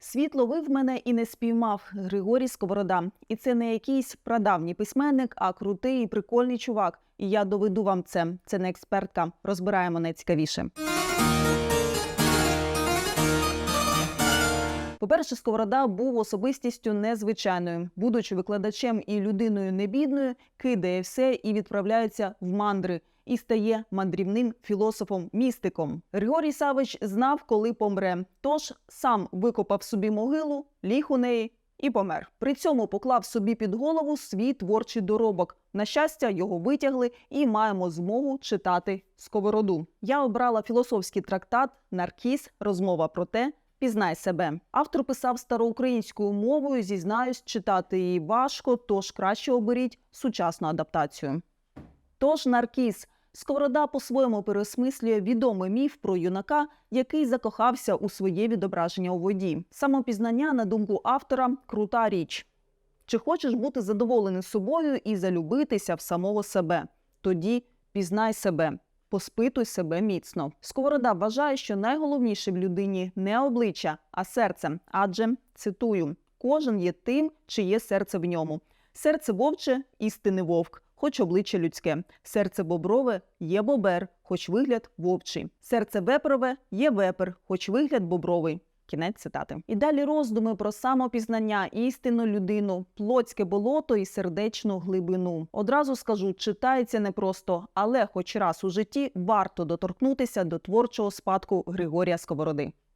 Світ ловив мене і не спіймав Григорій Сковорода. І це не якийсь прадавній письменник, а крутий і прикольний чувак. І я доведу вам це. Це не експертка. Розбираємо найцікавіше. По-перше, Сковорода був особистістю незвичайною. Будучи викладачем і людиною небідною, кидає все і відправляється в мандри. І стає мандрівним філософом-містиком. Григорій Савич знав, коли помре. Тож сам викопав собі могилу, ліг у неї і помер. При цьому поклав собі під голову свій творчий доробок. На щастя, його витягли і маємо змогу читати сковороду. Я обрала філософський трактат Наркіс. Розмова про те, Пізнай себе. Автор писав староукраїнською мовою. Зізнаюсь, читати її важко, тож краще оберіть сучасну адаптацію. Тож Наркіс Сковорода по-своєму переосмислює відомий міф про юнака, який закохався у своє відображення у воді. Самопізнання, на думку автора, крута річ. Чи хочеш бути задоволений собою і залюбитися в самого себе? Тоді пізнай себе. Поспитуй себе міцно. Сковорода вважає, що найголовніше в людині не обличчя, а серце. Адже цитую: кожен є тим, чиє серце в ньому. Серце вовче істинний вовк, хоч обличчя людське. Серце боброве є бобер, хоч вигляд вовчий. Серце вепрове є вепер, хоч вигляд бобровий. Кінець цитати. І далі роздуми про самопізнання, істинну людину, плотське болото і сердечну глибину. Одразу скажу, читається непросто, але хоч раз у житті варто доторкнутися до творчого спадку Григорія Сковороди.